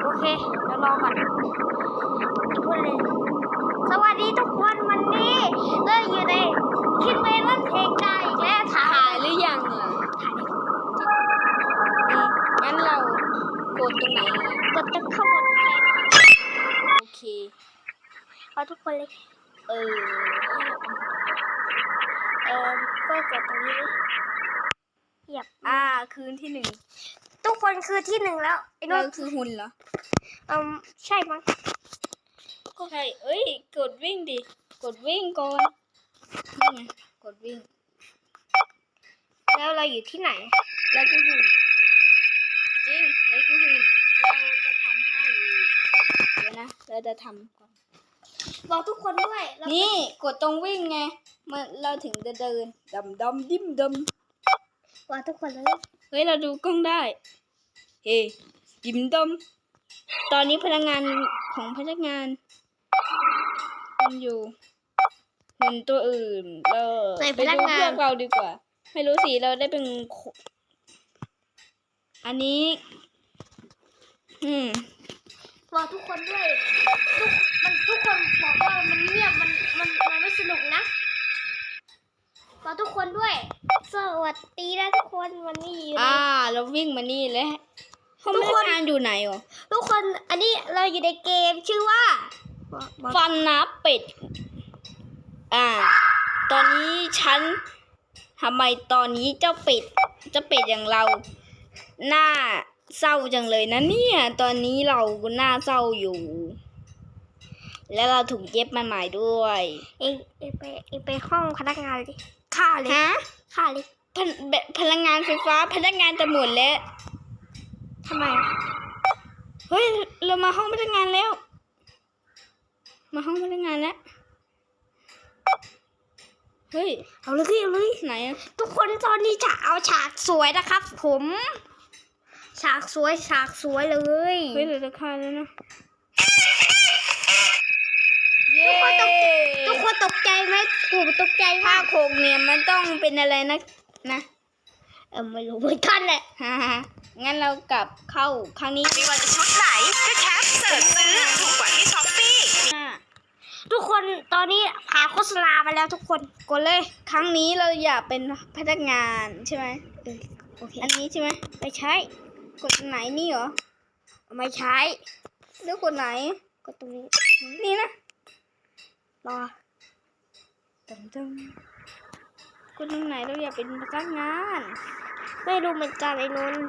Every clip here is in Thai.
โอเคเดี๋ยวรอก่อนพูดเลยสวัสดีทุกคนวันนี้เราอยู่ในคิดเมลอนเพลงได้อีกแล้วถ่าถ่ายยหรือยังอะถ่ายอืมงั้นเรากดตรงไหนอะกดตึกข้างบนแทนค่ะโอเคเอาทุกคนเลยเออเออก็กดตรงนี้เลยเหยียบอ่าคืนที่หนึ่งทุกคนคือที่หนึ่งแล้วไอ้เรานุ่นคือหุ่นเหรอ อืมใช่มั้งใช่เอ้ย กดวิ่งดิ กดวิ่งก่อนนี่ไงกดวิ่ง แล้วเราอยู่ที่ไหนแล้วคือหุ่น จริงแล้วคือหุ่น เราจะทำให้เองเดี๋ยวนะ เราจะทำก่อน บอกทุกคนด้วยเรานี่ กดตรงวิ่งไง มันเราถึงจะเดินดำดำดิ้มดำบอกทุกคนเลยเฮ้ย เราดูกล้องได้ เฮ้ยิ้มดำ ตอนนี้พนักงานของพนักงานทำอยู่หุ่นตัวอื่นเราในไปพนักดูงาพวนกเราดีกว่า ไม่รู้สิเราได้เป็นโคอันนี้ อืม บอกทุกคนด้วยทุกมันทุกคนบอกว่ามันเงียบมันมันมันไม่สนุกนะบอกทุกคนด้วย สวัสดีนะทุกคนวันนี้อยู่ในอ่า เราวิ่งมานี่แล้วเขา ทุไม่กคนทานอยู่ไหนหรอทุกคนอันนี้เราอยู่ในเกมชื่อว่าบอกบอกฟันนับเป็ด อ่า ตอนนี้ฉันทำไมตอนนี้เจ้าเป็ดเจ้าเป็ดอย่างเราหน้าเศร้าจังเลยนะเนี่ย ตอนนี้เราหน้าเศร้าอยู่ แล้วเราถูกเย็บมาใหม่ด้วย เองเองไปเองไปห้องพนักงานเลยฆ่าเลยฮะฆ่าเลยพนแบบพลังงานไฟฟ้าพนักงานจะหมดแล้วทำไม เฮ้ย เรามาห้องพนักงานแล้ว มาห้องพนักงานแล้ว เฮ้ย เอาเลยเอาเลยไหนอะทุกคนตอนนี้จะเอาฉากสวยนะครับ ผม ฉากสวยฉากสวยเลยเฮ้ยเราจะฆ่าแล้วนะทุกคนตกทุกคนตกใจไหมผมตกใจผ้ามากโคกเนี่ยมันต้องเป็นอะไรนะ นะ เออไม่รู้เหมือนกันแหละฮ่าฮ่า งั้นเรากลับเข้าครั้งนี้ไม่ว่าจะชุดไหนก็แคปเสิร์ชซื้อถูกกว่าที่ช้อปปี้ห้าทุกคนตอนนี้ผ่านโฆษณาไปแล้วทุกคนกดเลย ครั้งนี้เราอยากเป็นพนักงานใช่ไหมเออโอเคอันนี้ใช่ไหมไม่ใช่กดไหนนี่เหรอไม่ใช่เลือกกดไหนกดตรงนี้นี่นะรอตึมตึมกดตรงไหนเราอยากเป็นพนักงาน ไม่รู้เหมือนกันไอ้นนท์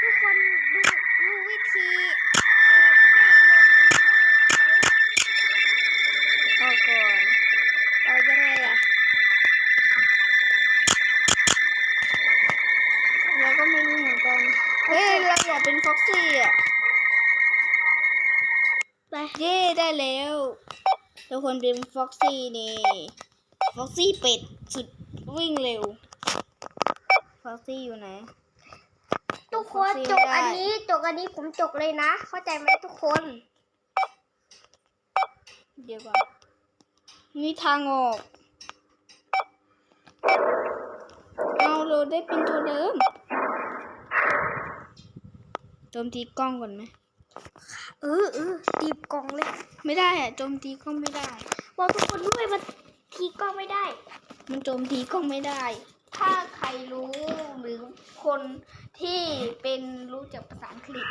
ทุกคนดูดูวิธีเอ่อให้ไอ้นนท์อันนี้บ้างไหม เอาก่อน เอายังไงอะ เราก็ไม่รู้เหมือนกัน เฮ้ยเราอยากเป็นฟ็อกซี่อะ ไปเย่ได้แล้วทุกคนเป็นฟ็อกซี่นี่ฟ็อกซี่เป็ดสุดวิ่งเร็วฟ็อกซี่อยู่ไหน ทุกคนฟ็อกซี่จกได้อันนี้จกอันนี้ผมจกเลยนะ เข้าใจไหมทุกคน เดี๋ยวก่อนมีทางออก เอาเราได้เป็นตัวเดิม โจมตีกล้องก่อนไหมเออเออตีบกล่องเลย ไม่ได้อะโจมตีกล้องไม่ได้ บอกทุกคนด้วยมันทีก็ไม่ได้ มันโจมตีกล้องไม่ได้ ถ้าใครรู้หรือคนที่เป็นรู้จักภาษาอังกฤษ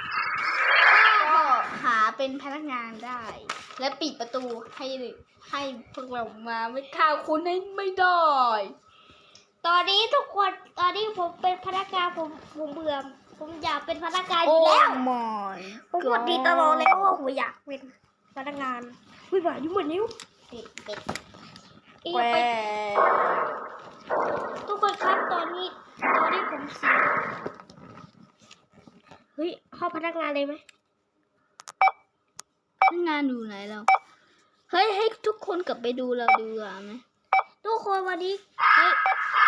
ก็หาเป็นพนักงานได้ และปิดประตูให้ให้พวกเรามาไม่ฆ่าคุณให้ไม่ได้ตอนนี้ทุกคนตอนนี้ผมเป็นพนักงานผมผมเบื่อ ผมอยากเป็นพนักงานอโอ้ยู่แล้วมอยผมพูดดีตลอดเลยว่าผมอยากเป็นพนักงานไม่ไหวยุ่งเหมือนนิ้วเด็กเด็กเอีแหวไปทุกคนครับตอนนี้ตอนนี้ผมเสียเฮ้ยเข้าพนักงานเลยไหมพนักงานอยู่ไหนเราเฮ้ยให้ทุกคนกลับไปดูเราดูอะไหมทุกคนวันนี้เฮ้ย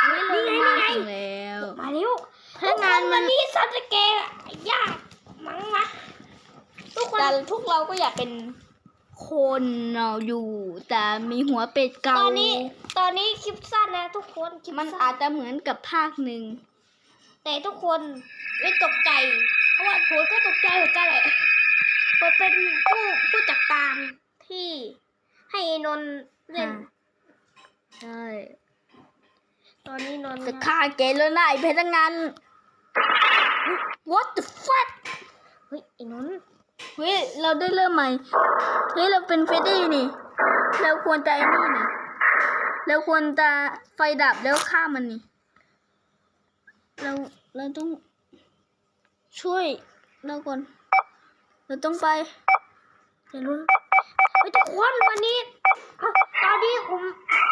เฮ้ยเรานี่ไงมานี่ไง มันวันนี้ซัตเกะยากมั้งนะทุกคนแต่พวกเราก็อยากเป็นคนเราอยู่ แต่มีหัวเป็ดเก่าตอนนี้ ตอนนี้คลิปสั้นแล้วทุกคนคลิปมันสั้อาจจะเหมือนกับภาคหนึ่งแต่ทุกคนไม่ตกใจ เพราะว่าผมก็ตกใจเหมือนกันแหละผมเป็นผู้ผู้จัดการที่ให้นนท์เล่นใช่ ตอนนี้นนท์จะฆ่าแกแล้วนะไอ้พนักงาน What the fuck เฮ้ยไอ้นนท์เฮ้ยเราได้เริ่มใหม่ เฮ้ยเราเป็นเฟดดี้นี่ เราควรจะไอ้นี่นี่ เราควรจะไฟดับแล้วฆ่ามันนี่ เราเราต้องช่วยเราก่อน เราต้องไปไอ้นนท์เฮ้ยทุกคนวันนี้ตอนนี้ผม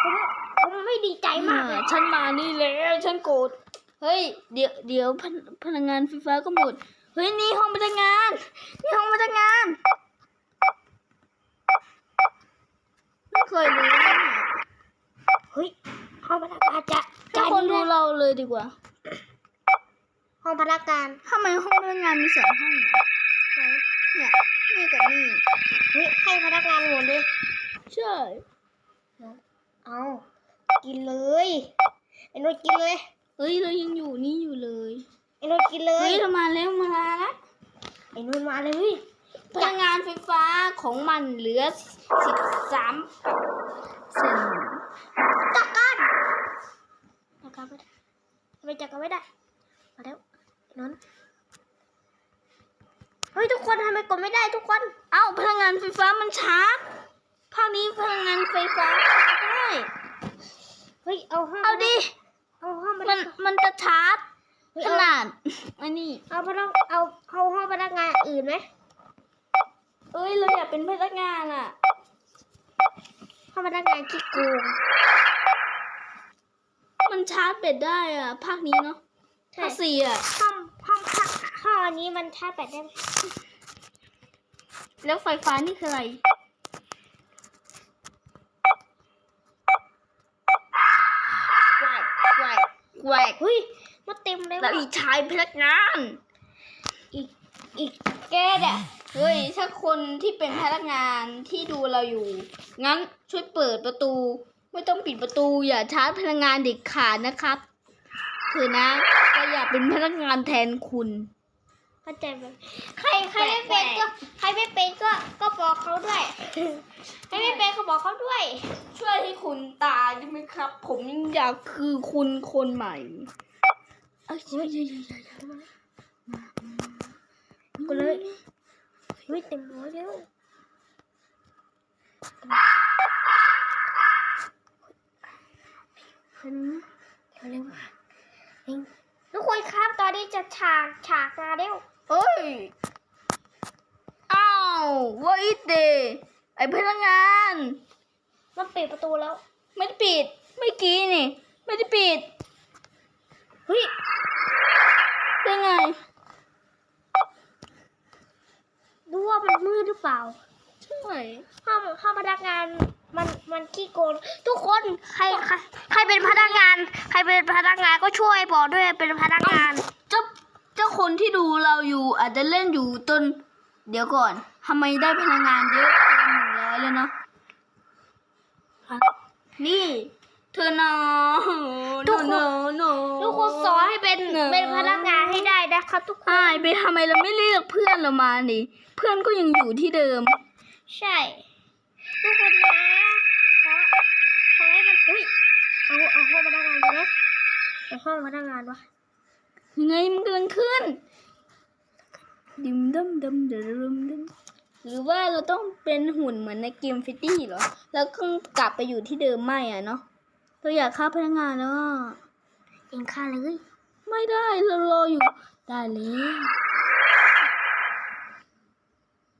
ผมผมไม่ดีใจมากเลยฉันมานี่แล้วฉันโกรธ เฮ้ย เดี๋ยวเดี๋ยวพนพนักงานไฟฟ้าก็หมด เฮ้ย นี่ห้องพนักงาน นี่ห้องพนักงานไม่เคยรู้นะเนี่ยเฮ้ยห้องพนักงานจะทุกคนดูเราเลยดีกว่า ห้องพนักงานทำไมห้องพนักงานมีสองห้องอะไหนเนี่ยนี่กับนี่เฮ้ยให้พนักงานหมดเลยใช่เอากินเลยไอ้นนท์กินเลย เฮ้ยเรายังอยู่นี่อยู่เลยไอ้นนท์กินเลเฮ้ยยเรามาแล้วมาแล้วไอ้นนท์มาเลย พลังงานไฟฟ้าของมันเหลือสิบสามเซนจัดการจัดการไม่ได้ไม่จัดการไม่ได้ มาแล้วไอ้นนท์เฮ้ยทุกคนทำไมกดไม่ได้ทุกคน เอ้าพลังงานไฟฟ้ามันช้าภาคนี้พลังงานไฟฟ้าไม่ได้ เฮ้ยเอาห้องเอาดิเอาห้อง พมันันกมันจะชาร์จเฮ้ยขเอานาดอันนี้เอาพนักเอาเอาห้องพนักงานอื่นไหมเอ้ยเราอยากเป็นพนักงานอะห้องพนักงานขี้โกงมันชาร์จเบ็ดได้อะภาคนี้เนาะใช่ภาคสี่อะห้องห้องพักห้องอันนี้มันชาร์จแบตได้ไหมแล้วไฟฟ้านี่คืออะไร แกวกแกวกแกวก เฮ้ย มาเต็มเลยแล้วว่ะอีกชายพนักงาน อีกอีกแกเนี่ยเฮ้ยถ้าคนที่เป็นพนักงานที่ดูเราอยู่ งั้นช่วยเปิดประตู ไม่ต้องปิดประตู อย่าชาร์จพลังงานเด็กขาดนะครับเถอะนะเราอยากเป็นพนักงานแทนคุณเข้าใจไหมใครใครไม่เป็นก็ใครไม่เป็นก็ก็บอกเขาด้วยใครไม่เป็นก็บอกเขาด้วย ช่วยให้คุณตายได้ไหมครับ ผมอยากคือคุณคนใหม่ เอ้ยเฮ้ยเฮ้ยเฮ้ยเฮ้ยก็เลยเฮ้ยเต็มร้อยแล้วเร็วๆเองทุกคนครับตอนนี้จะฉากฉากมาแล้วเฮ้ยอ้าวว่าอีเตไอพนักงาน มันปิดประตูแล้ว ไม่ได้ปิด เมื่อกี้นี่ ไม่ได้ปิด เฮ้ยได้ไงดูว่ามันมืดหรือเปล่าใช่ห้องห้องพนักงานมันมันขี้โกงทุกคนใครใครใครเป็นพนักงาน ใครเป็นพนักงานก็ช่วยบอกด้วยเป็นพนักงานเจ้าเจ้าคนที่ดูเราอยู่ อาจจะเล่นอยู่จนเดี๋ยวก่อนทำไมได้พลังงานเยอะเกินหนึ่งร้อยแล้วเนาะนี่ เธอเนาะทุกคนเนาะเนาะทุกคนสอนให้เป็นเนอะเป็นพนักงานให้ได้นะครับทุกคนอายไปทำไมเราไม่เรียกเพื่อนเรามาดิเพื่อนก็ยังอยู่ที่เดิม ใช่ ทุกคนนะขอขอให้มันเฮ้ยเอาเอาห้องพนักงานดีไหมเอาห้องพนักงานวะยังไงมันกำลังขึ้นดิมดมดมเดมดมหรือว่าเราต้องเป็นหุ่นเหมือนในเกมฟิตตี้เหรอ แล้วก็กลับไปอยู่ที่เดิมไม่อะเนาะ เราอยากฆ่าพนักงานแล้วอะเองฆ่าเลย ไม่ได้เรารออยู่ ได้เลย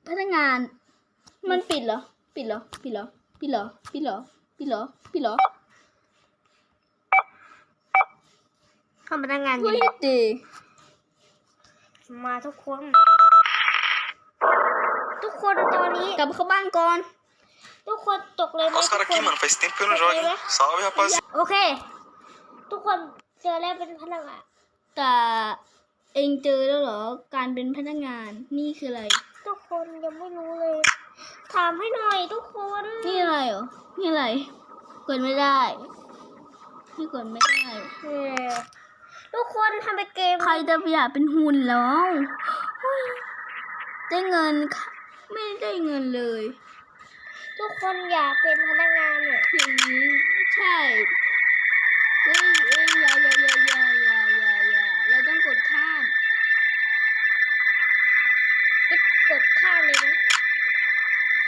พนักงาน มันปิดเหรอ ปิดเหรอ ปิดเหรอ ปิดเหรอ ปิดเหรอ ปิดเหรอ ปิดเหรอห้องพนักงานอเฮ้ยู่ยดีมาทุกคน ทุกคนตอนนี้กลับเข้าบ้านก่อน ทุกคนตกเลยไหม Os ทุก caras ค aqui, น mano, faz tempo que eu não jogo. hein? Salve, rapaziada. โอเค ทุกคนเจอแล้วเป็นพนักงานแต่เองเจอแล้วเหรอ การเป็นพนักงานนี่คืออะไร ทุกคนยังไม่รู้เลย ถามให้หน่อยทุกคนนี่อะไรเหรอ นี่อะไร กดไม่ได้ นี่กดไม่ได้ เออทุกคนทำไปเกมใครจะอยากเป็นหุ่นแล้วเฮ้ยได้เงินค่ะไม่ได้เงินเลย ทุกคนอยากเป็นพนักงานเนี่ยอย่างนี้ใช่เฮ้ยเอ้ยอย่าอย่าอย่าอย่าอย่าอย่าอย่าเราต้องกดข้ามคิดกดข้ามเลยนะ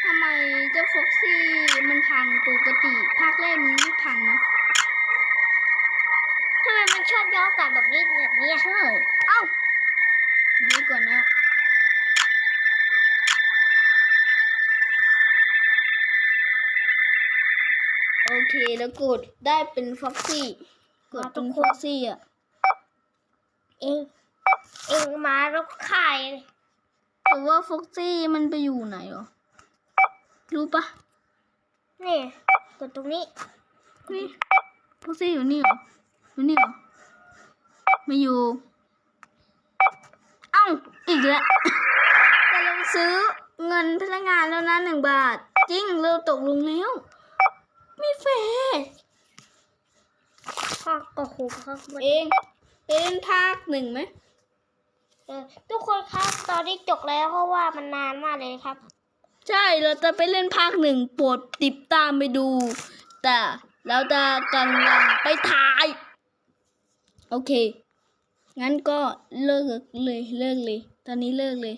ทำไมเจ้าฟ็อกซี่มันพังปกติ ภาคแรกมันไม่พังนะทำไมมันชอบย้อนกลับแบบนี้แบบนี้อะใช่เอ้าเดี๋ยวก่อนนะ โอเคแล้วกดได้เป็นฟ็อกซี่กดเป็นฟ็อกซี่อะเองเองมาแล้วข่ายเลยแต่ว่าฟ็อกซี่มันไปอยู่ไหนหรอรู้ปะนี่กดตรงนี้นี่ฟ็อกซี่อยู่นี่เหรออยู่นี่เหรอไม่อยู่เอ้าอีกแล้วแต่เราซื้อเงินพนักงานแล้วนะหนึ่งบาท จริงเราตกลงแล้ว ไม่แฟร์ข้อก็ครูครับเองไปเล่นภาคหนึ่งไหมเออทุกคนครับตอนนี้จบแล้วเพราะว่ามันนานมากเลยครับ ใช่เราจะไปเล่นภาคหนึ่งโปรดติดตามไปดู แต่เราจะกำลังไปถ่าย โอเค งั้นก็เลิกเลยเลิกเลย ตอนนี้เลิกเลย